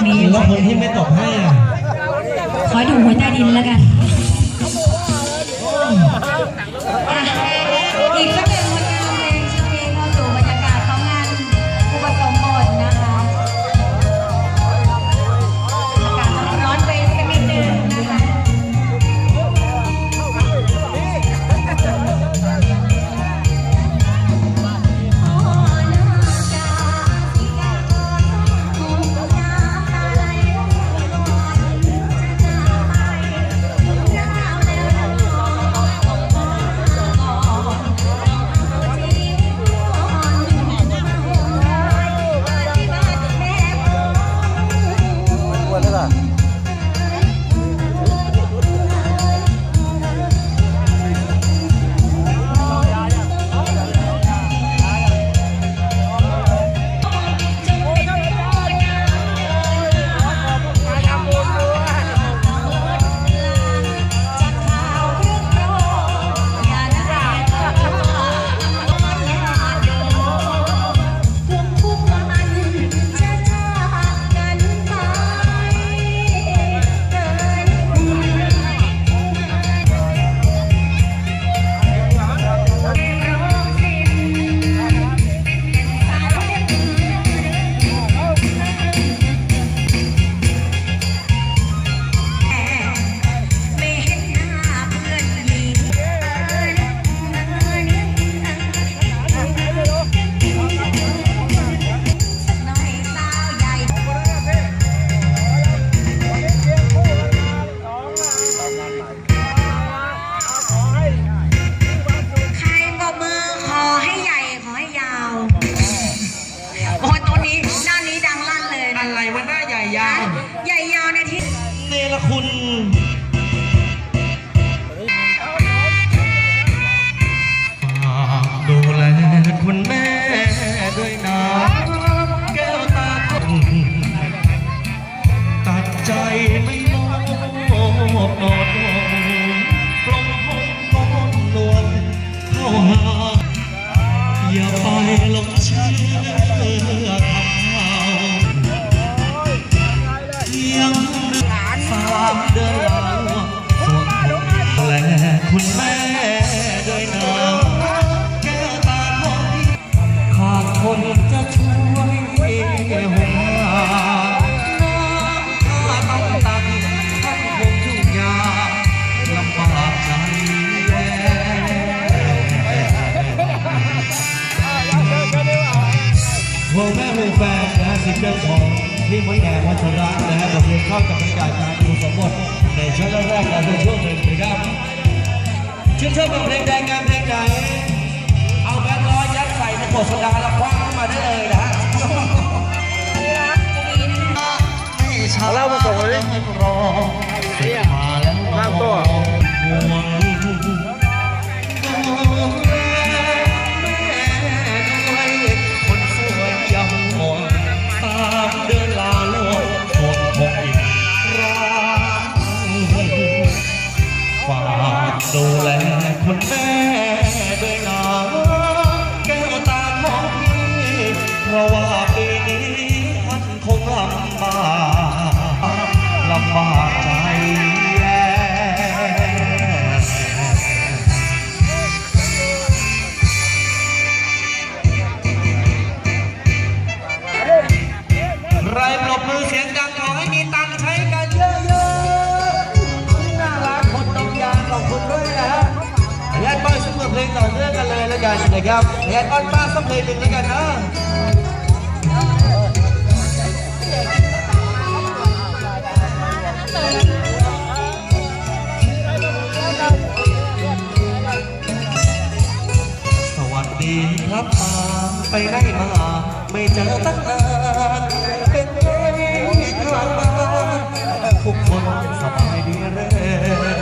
กนี้ แล้วคนที่ไม่ตบให้อะ ขอให้ถูกหัวใต้ดินแล้วกัน คุณฝากดูแลคุณแม่ คุณแม่ด้วยนะแก้วตาของพี่ขาดคนจะช่วยห่มหาน้ำตาต้องตักท่านคงทุ่งยาลำบากใจแย่วงแม่วงแฟนนะฮะซิงเกิลของพี่มดแดงวัชระนะฮะบทเพลงเข้ากับบรรยากาศการดูสมบทในช่วงแรกๆและในช่วงหนึ่งนะครับ ชื่นชอบบทเพลงแดงงานเพลงไหนเอาแบงค์ร้อยยัดใส่ในขวดโซดาแล้วคว้างเข้ามาได้เลยนะฮะเอาเล่ามาส่งเลยรอเสียมาแล้วน้องตัวห่วงคนสวยยังหมดตามเดินลาโลกคงคงอีกครั้งฝาก ดูแลคุณแม่ด้วยนะแก้วตาของพี่เพราะว่า กันเลยแล้วกันะครับแอดป้ายป้าสักเพลงหนึ่งแล้วกันนะสวัสดีครับมาไปได้มาไม่เจอตั้งนานเป็นไงข้างมาทุกคนสบายดีเร่